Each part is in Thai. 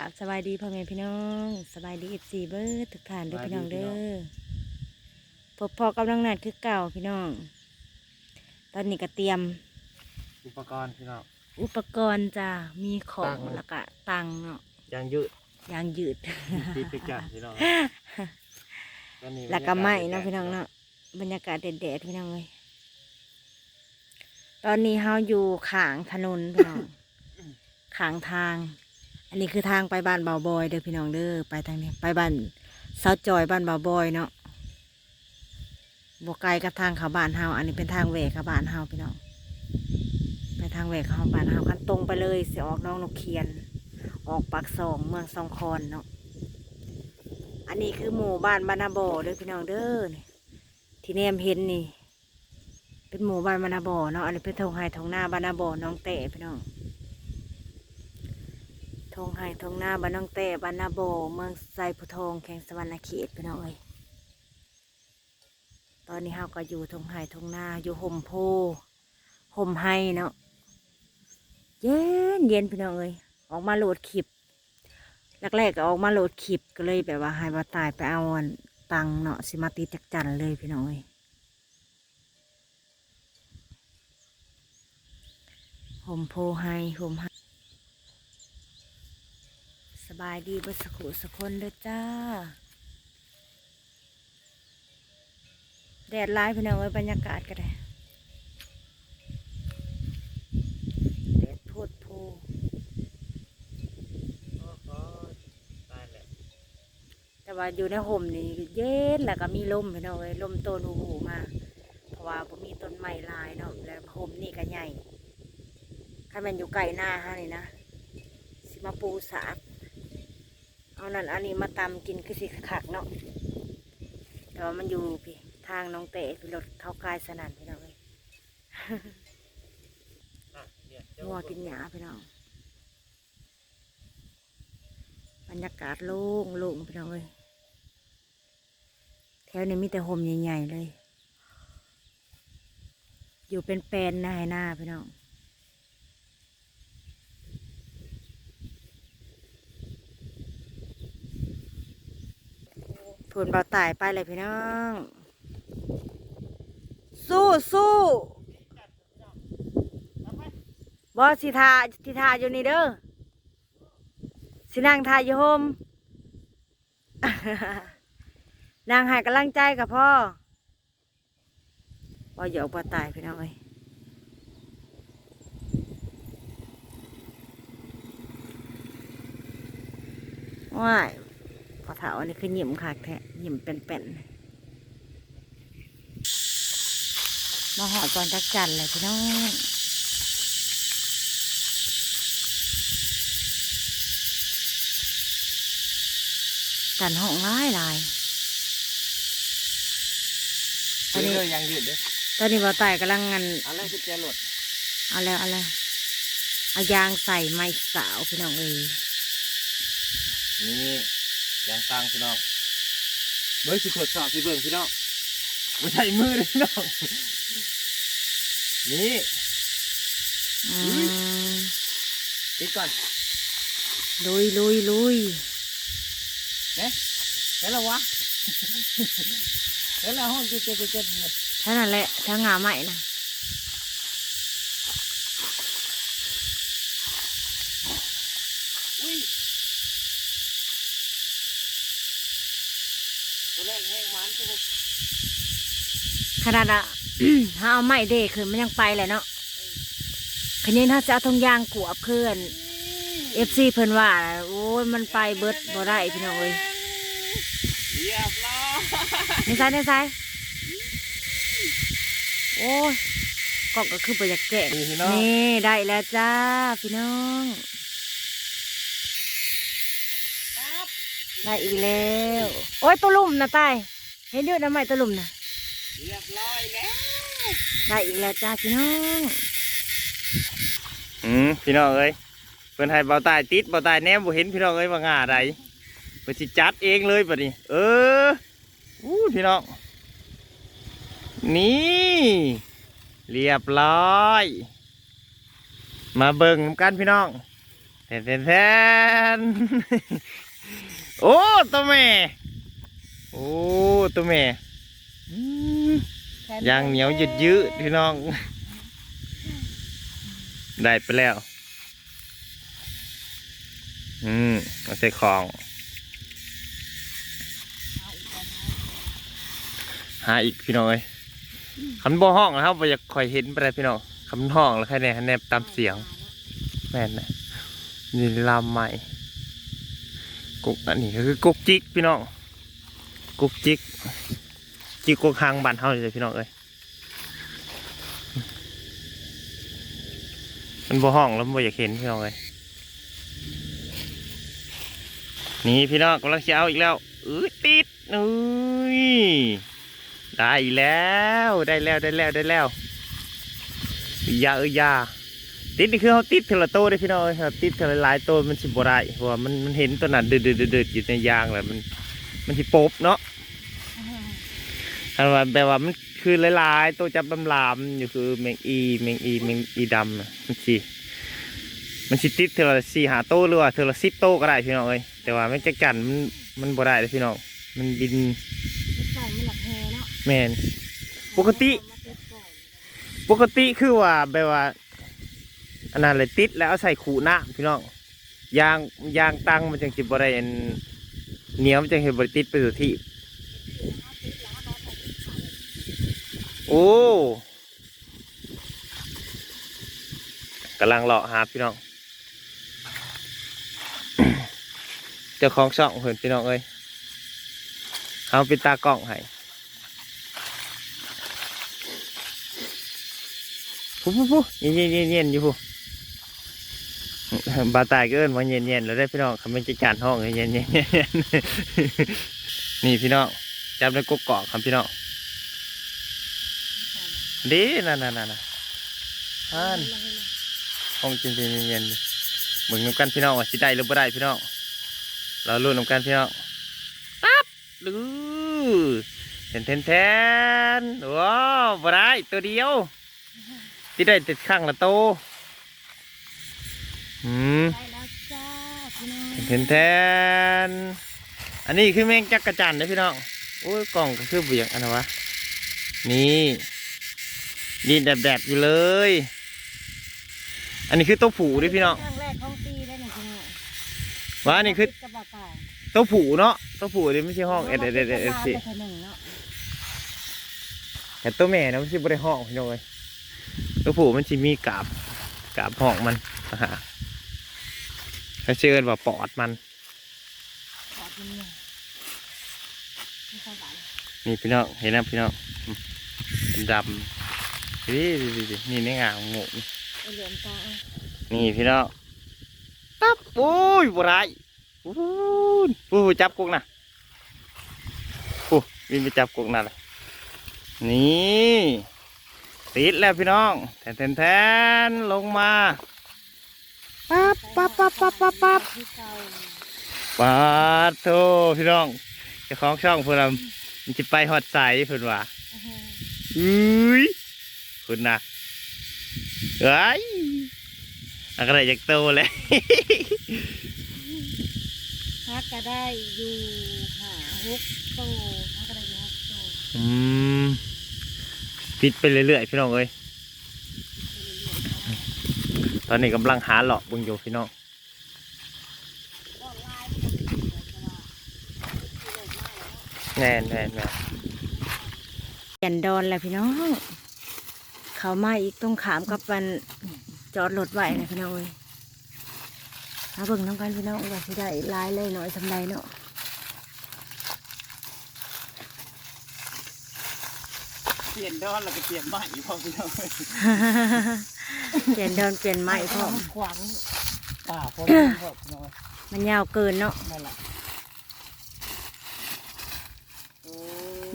กับสบายดีพ่อแม่พี่น้องสบายดีเอฟซีเบิร์ดทุกท่านเด้อพี่น้องเด้อพบพอกำลังนัดคือเก่าพี่น้อง ตอนนี้ก็เตรียม อุปกรณ์พี่น้องอุปกรณ์จ้ะมีของตังแล้วก็ตังเนาะยางยืดยางยืดติดไปกันพี่น้องตอนนี้แล้วก็ไม้เนาะบรรยพี่กาศน้องเนาะบรรยากาศแดดๆพี่น้องเลยตอนนี้เฮาอยู่ขางถนนพี่น้องขางทาง อันนี้คือทางไปบ้านเบาบอยเด้อพี่น้องเด้อไปทางนี้ ไปบ้านเสาจอยบ้านเบาบอยเนาะบวไกลกับทางเขาบ้านเฮาอันนี้เป็นทางแหวกเขาบ้านเฮาพี่น้อง ไปทางแหวกเขาบ้านเฮาคันตรงไปเลยเสียออกน้องนกเคียน ออกปากสองเมืองสองคอนเนาะอันนี้คือหมู่บ้านบานาบอเด้อพี่น้องเด้อนี่ที่แนมเห็นนี่ เป็นหมู่บ้านบานาบอเนาะอันนี้เป็นทงไฮทงหน้าบานาโบน้องเตะพี่น้อง งไฮทงหน้าบ้านน้องเตะบานาโบ เมืองไซพุทองแข่งสวรรณเขตพี่น้องเอ้ยตอนนี้เฮาก็อยู่ทงไฮทงหน้าอยู่ห่มโพห่มไฮเนาะเย็นเย็นพี่น้องเอ้ยออกมาโหลดคลิปแรกๆก็ออกมาโหลดคลิปก็เลยแบบว่าให้ว่าตายไปเอาตังเนาะสิมาตีจักจันเลยพี่น้องเอ้ยห่มโพไฮห่มไฮ สบายดีบัสกุสกคนเด้อจ้า แดดร้ายพี่น้องเอ้ยบรรยากาศก็ได้แดดโพดโพโอ้โหตายแล้วแต่ว่าอยู่ในห่มนี่เย็นแล้วก็มีลมพี่น้องเอ้ยลมโตนหูหูมา เพราะว่าบ่มีต้นไม้หลายเนาะแล้วห่มนี่ก็ใหญ่ถ้ามันอยู่ไกลหน้าฮะนี่นะ สิมาปูสาด เอานั่นอันนี้มาตำกินคือสิขักเนาะแต่ว่ามันอยู่พี่ทางน้องเตะพี่รถเข้ากายสนั่นพี่น้องเอ้ยอะเนี่ยเจ้างัวกินหญ้าพี่น้องบรรยากาศโล่งโล่งพี่น้องเอ้ยแถวนี้มีแต่ห่มใหญ่ๆเลย อยู่เป็นแปลนหน้าให้หน้าพี่น้อง ผลเบาตายไปเลยพี่น้อง สู้สู้บอสิทาสิทาอยู่นี่เด้อสินั่งทาอยู่โฮมนางหายกำลังใจกับพ่อว่าหยอกบ่ตายพี่น้องเอ้ยว้าย อเถาอันนี้คือหยิมขากแท้หยิมเป็นๆมาหอดตอนจักจันเลยพี่น้องจันห้องร้ายลายตอนนี้เด้อยางยืดเด้อตอนนี้บ่าวไต่กำลังงานอันแรกคือแกหลดเอาแล้วเอาแล้วเอายางใส่ไม้สาวพี่น้องเอ้ยนี่ ยางตังพี่น้องเบิ้งสิทดสอบสิเบิ้งพี่น้องไม่ใช่มือเลยพี่น้องนี่อืมติดก่อนลุยลุยลุยเนี่ยเห็นแล้ววะเห็นแล้วห้องเจ็ดเจ็ดเจ็ดเจ็ดเนี่ยเท่านั้นแหละถ้างาใหม่นะ อุ้ยตัวแรกแห้งมันทุกคน ขนาดอะถ้าเอาไม้เด็ขึ้นมันยังไปเลยเนาะคันนี้ถ้าจะเอาทงยางกวบเพื่อนเอฟซีเพิ่นว่า โอ้ยมันไปเบิดบ่ได้พี่น้องเอ้ยเรียบร้อยในซ้ายในซ้ายโอ้ยกล้องก็คือประหยัดแกะนี่พี่น้องนี่ได้แล้วจ้าพี่น้องได้อีกแล้ว โอ้ยตัวลุ่มนะตาย เห็นเยอะนะไม่ตัวลุ่มนะเรียบร้อยแล้วได้อีกแล้วจ้าพี่น้องอืมพี่น้องเอ้ยเพิ่นให้เบาตายติดเบาตายแนมบ่เห็นพี่น้องเอ้ยว่างาใดเพิ่นสิจัดเองเลยบัดนี้เอออู้พี่น้องนี่เรียบร้อย มาเบิ่งกันพี่น้องแทนแทนแทนโอ้ตัวแม่ โอ้ตัวแม่อืมยางเหนียวยืดยืดพี่น้อง ได้ไปแล้ว อืมมาใส่ของหาอีกพี่น้องเอ้ยคำบ่ห้องนะครับบ่อยากคอยเห็นไปเลยพี่น้องคำห้องแล้วแค่ไหนคะแนนตามเสียง แม่นนะนี่ลำใหม่กุกอันนี้ก็คือกุกจิกพี่น้อง กุ๊กจิกจิกกุ๊กหางบ้านเฮาเลยพี่น้องเอ้ยมันบ่ห้องแล้วมันบ่อยากเห็นพี่น้องเอ้ยนี่พี่น้องกำลังจะเอาอีกแล้วอ้ยติดอุ้ยได้แล้วได้แล้วได้แล้วได้แล้วยาเอ้ยยาติดนี่คือเขาติดเทละโตได้พี่น้องครับติดเทละหลายโตมันสิบ่ได้เพราะว่ามันมันเห็นตัวนั้นเดือดเดือดเดือดอยู่ในยางแหละมันมันสิโป๊บเนาะ ถ้าว่าแบบว่ามันคือหลายๆตัวจับลำลามๆอยู่คือแมงอีแมงอีแมงอีดำน่ะมันสิมันสิติดเทละสี่หาโตหรือว่าเทละสิบโตก็ได้พี่น้องเอ้ยแต่ว่าแมงจักจันมันมันบ่ได้เลยพี่น้องมันบินใส่มันหลักแฮเนาะแมนปกติ ปกติคือว่าแบบว่าอันนั้นเลยติดแล้วเอาใส่ขู่หน้าพี่น้องยางยางตังมันจังสิบ่ได้อันเหนียวมันจังเห็นบริติดไปสู่ที่ โอ้กำลังเลาะหาพี่น้องเจ้าของช่องเพื่อนพี่น้องเอ้ยเขาเป็นตากล้องให้ผู้ผู้ผู้เย็นเย็นเย็นเย็นอยู่ผู้บาตายก็เอิ้นว่าเย็นเย็นแล้วได้พี่น้องคำเป็นจัดการห้องเย็นเย็นเย็นเย็นนี่พี่น้องจับในกกเกาะครับพี่น้อง ดีนั่นนั่นนั่นอ่านห้องเย็นเย็นเย็นๆมึงน้ำกันพี่น้องว่าสิได้หรือบ่ได้พี่น้องเราลุ้นน้ำกันพี่น้องปั๊บลือแทนแทนแทนว้าวบ่ได้ตัวเดียวที่ได้ติดข้างละโตอืมได้แล้วจ้าพี่น้องเห็นแทนอันนี้คือแมงจักรจันทร์นะพี่น้องโอ้ยกล่องก็คือเบียงอันนะวะนี่ ดินแดดๆอยู่เลย อันนี้คือตัวผูดิพี่น้องครั้งแรกของปีได้หนึ่งพี่น้องว่าอันนี้คือกับบ่าวตายตัวผูเนาะตัวผูนี่ไม่ใช่ห้องเอ็ดเอ็ดเอ็ดเอ็ดเอ็ดสิไปเทื่อหนึ่งเนาะแต่ตัวแม่นะไม่ใช่บริห้องพี่น้องเลยตัวผูมันจะมีกาบกาบห้องมันนะฮะเขาเชิญว่าปอดมันขอกินหน่อยไม่ค่อยหวานนี่พี่น้องเห็นนะพี่น้องอืม เป็นดำนี่นี่นี่ในงาของหมูนี่เอาเหลือมตาเอานี่พี่น้องตับโอ้ยบไรโอ้ยปูจับกุกนะปูวิ่งไปจับกุกนั่นเลยนี่ติดแล้วพี่น้องแทนแทนแทนลงมาปั๊บปั๊บปั๊บปั๊บปั๊บปั๊บที่เก่าปาดโทพี่น้องเจ้าของช่องเพื่อนมันจะไปหอดใสเพื่อนว่าอื้อหืออุ้ย คุณนะเอ้ยอะไรจากโตเลยฮักก็ได้อยู่หาฮกโตฮักก็ได้อยู่ฮกโตอืมปิดไปเรื่อยๆพี่น้องเอ้ยตอนนี้กำลังหาหลอกเบึงอยู่พี่น้องแน่นแน่นแน่นเปลี่ยนดอนแล้วพี่น้อง เขามาอีกต้องขามกับมันจอดรถไว้นะพี่น้องเอ้ยมาเบิ่งน้ำกันพี่น้องว่าสิได้หลายเลยหน่อยสำไรเนาะเปลี่ยนดอนแล้วก็เปลี่ยนใหม่พ่อพี่น้องเปลี่ยนดอนเปลี่ยนไม้พร้อมขวางป่าพ่อพ่อพี่น้องมันยาวเกินเนาะนั่นแหละ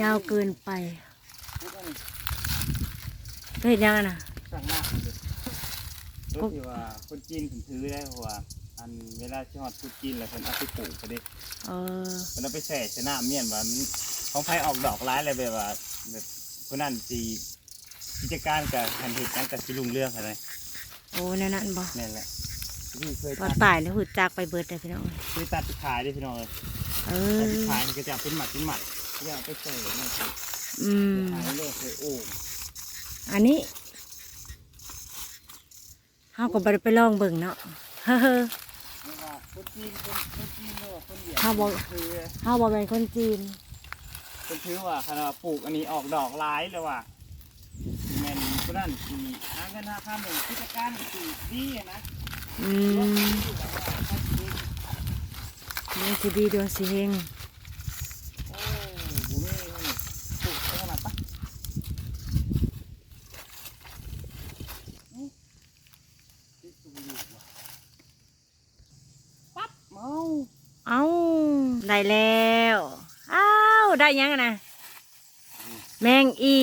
ยาวเกินไป เฮ็ดยังไงนะสั่งมากรถที่ว่าคนจีนผมถือได้เพราะว่าอันเวลาชอดพูดจีนแล้วคนเอาไปปลูกก็ได้เออคนเอาไปแส่ชนะเมียนว่ามันของไผออกดอกร้ายอะไรแบบว่าแบบคนนั้นสีกิจการกับทันเหตุการณ์กับสิลุงเรื่องอะไรโอ้นั่นนั่นบ่นั่นแหละนี่เคยตอตันดป่ายนี่หูจากไปเบิดเลยพี่น้องเคยตัดไปขายด้วยพี่น้องเลยเอตัดอไปขายมันก็จะเป็นหมัดเป็นหมัดอย่าเอาไปใส่เนี่ยอืม ขายเลยเคยโอ่ง อันนี้เฮาก็บ่ได้ไปลองเบิ่งเนาะเฮ้อไม่ว่าคนจีนคนคนจีนหรือว่าคนเดียวเฮาบ่คือเฮาบ่เป็นคนจีนคนถือว่าขนาดปลูกอันนี้ออกดอกหลายเลยว่ะแม่นคนนั้นสีหาเงินหาข้ามหนึ่งกิจการสีดีอะนะอืมนี่สิดีดวงสิเฮง โอ้บุ้นี่ปลูกได้ขนาดปะนี่ติดตัวอยู่ว่ะปั๊บเมา เอ้าได้แล้วอ้าวได้ ยังอะนะแมงอี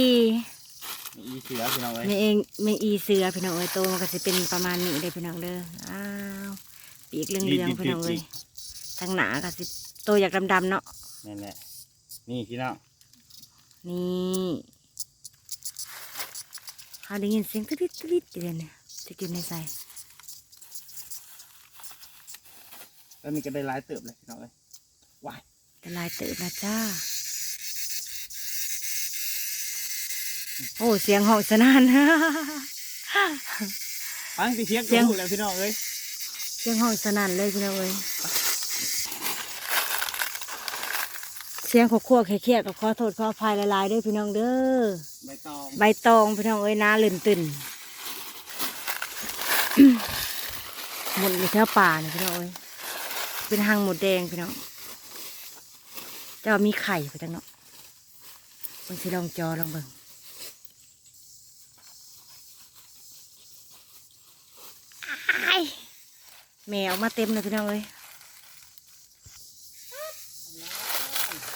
มีอีเสือพี่น้องเอ้ยแมงเองแมงอีเสือพี่น้องเอ้ยโตมันก็สิเป็นประมาณนี้เลยพี่น้องเด้ออ้าวปีกเหลืองๆพี่น้องเอ้ยทางหนาก็สิโตอยากดำๆเนาะนั่นแหละนี่พี่น้องนี่เขาได้ยินเสียงติ๊ดๆติ๊ดๆอยู่เลยเนี่ยจะกินในใส่แล้วมีก็ได้หลายเติบเลยพี่น้องเอ้ยว้ายแต่ลายเติบนะจ้า โอ้เสียงหอกสนั่นฟังตีเชียงเสีก็ยงพูดแล้วพี่น้องเอ้ยเสียงหอกสนั่นเลยพี่น้องเอ้ยเสียงขวขวๆเคียๆกับขอโทษขออภัยหลายๆเด้วยพี่น้องเด้อใบตองใบตองพี่น้องเอ้ยน้าลื่นตื่นหมดอยู่แถวป่าเนี่ยพี่น้องเอ้ยเป็นหางหมดแดงพี่น้องจะมีไข่ไปจังเนาะเบิ่งสิลองจอลองเบิ่งอ้าย แมวมาเต็มเลยพี่น้องเอ้ย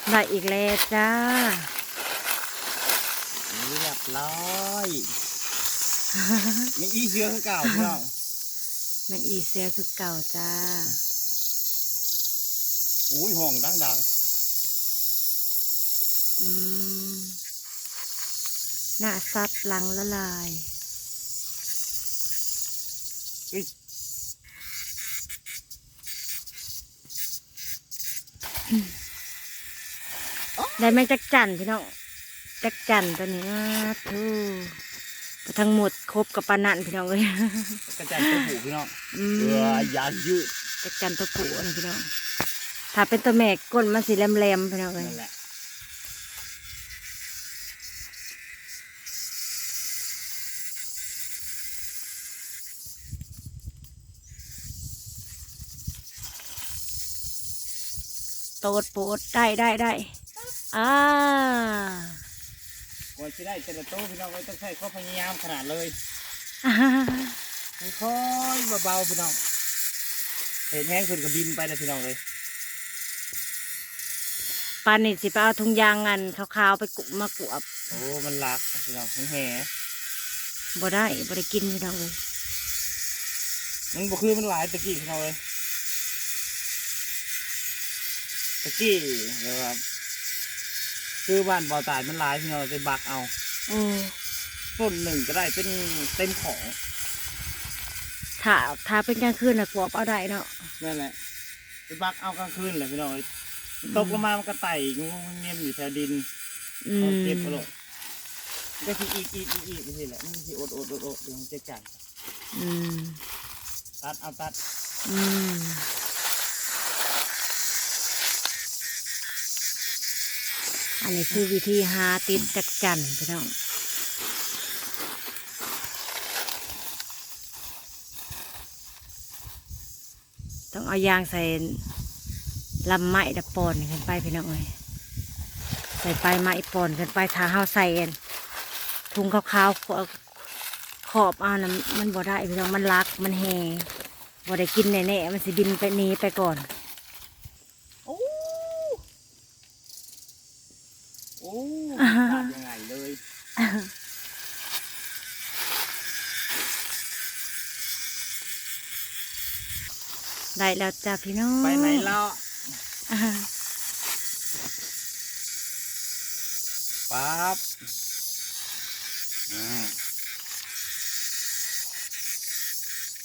ได้อีกแล้วจ้า เรียบร้อยมีอีเสือคือเก่าพี่น้องแมงอีเซียคือเก่าจ้า อุ้ยห้องดังดังอืมหน้าซัดหลังละลาย ๆ ได้ไหมจักจันพี่น้องจักจันตัวนี้นะทูทั้งหมดครบกับปานันพี่น้องเลยกระจายตัวผูพี่น้องอืเอมอยายืดจักจันตัวผู้นะพี่น้องถ้าเป็นตัวแม่ก้นมันสีแหลมๆพี่น้องเลย นั่นแหละ โตดโปดได้ได้ได้อ่ากว่าจะได้แต่ละโต๊ะพี่น้องไว้ต้องใช้ความพยายามขนาดเลยอ่าค่อยๆเบาๆพี่น้องเห็นแห้งขึ้นกับบินไปเลยพี่น้องเลยปานนี่สิไปเอาถุงยางอันขาวๆไปกุมากวบโอ้มันรักพี่น้องมันแห่บ่ได้บ่ได้กินพี่น้องเลยมันบ่คือมันหลายตะกี้พี่น้องเลย ตะกี้แบบว่าคือบ้านบ่อตายมันหลายพี่น้องไปบักเอาอืมต้นหนึ่งก็ได้เป็นเต็มของถ้าถ้าเป็นกลางคืนน่ะกวบเอาได้เนาะนั่นแหละไปบักเอากลางคืนเลยพี่น้องเอ้ยตกลงมามันก็ไต่งูเงียบอยู่แถวดินอืเอามเก็บกระโดดมันก็คืออีกอีกอีกอีกนี่แหละมันคืออดอดอดอดเดี๋ยวมันจะจัดอืมตัดเอาตัดอืม อันนี้คือวิธีหาติดจักจันพี่น้องต้องเอายางใส่ลำไม้ดับปอนขึ้นไปพี่น้องเอ้ยใส่ไปไม้ปอนขึ้นไปถ้าเฮาใส่อันถุงขาวๆขอขอบเอานะมันบ่ได้พี่น้องมันรักมันแหบ่ได้กินแน่ๆมันสิบินไปหนีไปก่อน โอ้โอ้ตัดยังไงเลย ได้ แล้วจ้าพี่น้องไปไหนแล้วอ่าปั๊บอ่า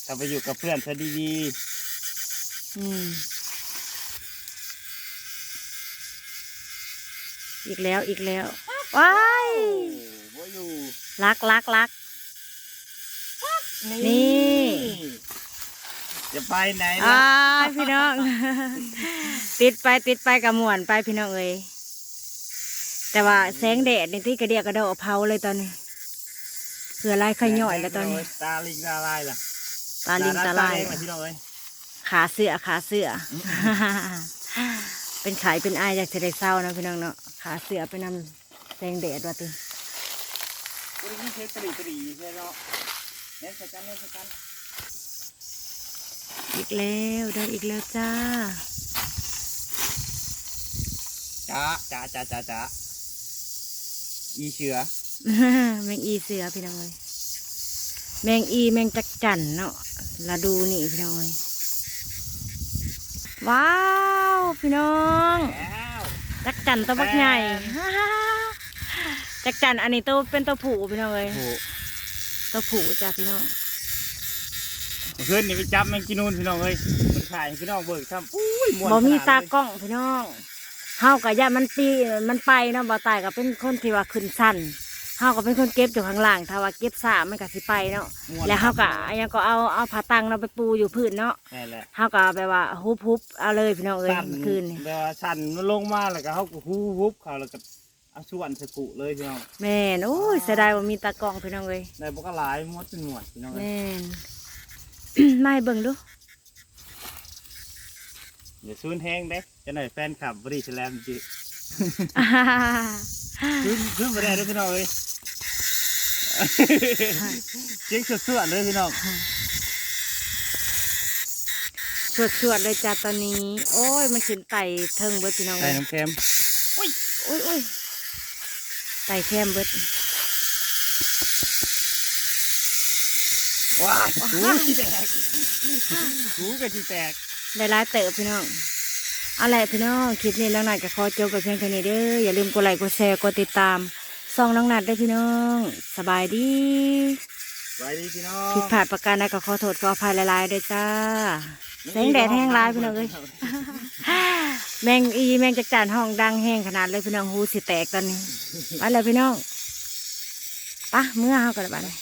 ถ้าไปอยู่กับเพื่อนซะดีอืมอีกแล้วอีกแล้วว้ายๆโอ้บ่อยู่รักรักรักนี่ จะไปไหนอ้าล่ะยพี่น้อง ติดไปติดไปกับหมวนไปพี่น้องเอ้ยแต่ว่าแสงแดดในที่กระเดียกกระโดดเผาเลยตอนนี้เขือลายขย่อยแล้วตอนนี้ ตาลิงตาลายล่ะตาลิงตาลาย แดงล่ะพี่น้องเอ้ยขาเสือขาเสือเป็นไข่เป็นไอายอยากจะได้เศร้านะพี่น้องเนาะขาเสือไปนำแสงแดดว่าติ วันนี้เทสตรีตรีใช่เนาะเล่นสกันเล่นสกัน อีกแล้วได้อีกแล้วจ้าจ้าจ้าจ้าจ้าจ้าอีเชือ แมงอีเสือพี่น้องเอ้ยแมงอีแมงจักจั่นเนาะลาดูนี่พี่น้องเอ้ยว้าว พี่น้องแล้วจักจั่นตัวบักใหญ่จักจั่นอันนี้ตัวเป็นตัวผู้พี่น้องเอ้ยโอ้โหตัวผู้จ้าพี่น้อง เพื่อนนี่ไปจับแมงกินูนพี่น้องเอ้ยมันขายให้พี่น้องเบิกทำอุ้ยม่วนบ่มีขนดตาเลยกล้องพี่น้องเฮากับย่ามันปีมันไปเนาะบ่ตายก็เป็นคนที่ว่าขึ้นสั้นเฮาก็เป็นคนเก็บอยู่ข้างล่างถ้าว่าเก็บสามันก็สิไปเนาะม่นแล้วเฮาก็อันยังก็เอาเอาผ้าตังเราไปปูอยู่พื้นเนาะนั่นแหละเฮาก็แบบว่าฮุบฮุบเอาเลยพี่น้องเอ้ยสั่นเมื่อคืนนี่แบบว่าสั่นมันลงมาแล้วก็เขาก็ฮู้ฮุบเขาแล้วก็เอาส่วนสกุเลยพี่น้องแม่นโอ้ยเสียดายว่ามีตากล้องพี่น้องเอ้ยได้บอกก็หลายมดเป็นหมวดพี่น้องเอ้ยแม่น ไม่เบิ่งดูอย่าซูนแห้งเด้จะหน่อยแฟนคลับบริสแลมจิอ่าซูนซูนมาได้เด้อพี่น้องเอ้ยเจ๊งสุดๆเลยพี่น้องสวดสวดๆเลยจ้าตอนนี้ โอ้ย มันขึ้นไต่เทิงเบิดพี่น้องใส่เอ้ยน้ำเค็มอุ้ยอุ้ยไต่แคมเบิด ว้ายหูจีแตกหูก็จีแตกได้ร้ายเติบพี่น้องเอาละพี่น้องคลิปนี้น้องนัดก็ขอจบกับเพียงแค่นี้เด้ออย่าลืมกดไลค์กดแชร์กดติดตามซองน้องนัดด้วยพี่น้อง สบายดีไว้ดีพี่น้องผิดพลาดประการใดก็ขอโทษขออภัยหลายๆด้วยจ้าแสงแดดแห้งร้ายพี่น้องเอ้ยแมงอีแมงจักจานห้องดังแห้งขนาดเลยพี่น้องหูสิแตกตอนนี้ไปเลยพี่น้องปะเมื่อเฮากันละบัดนี้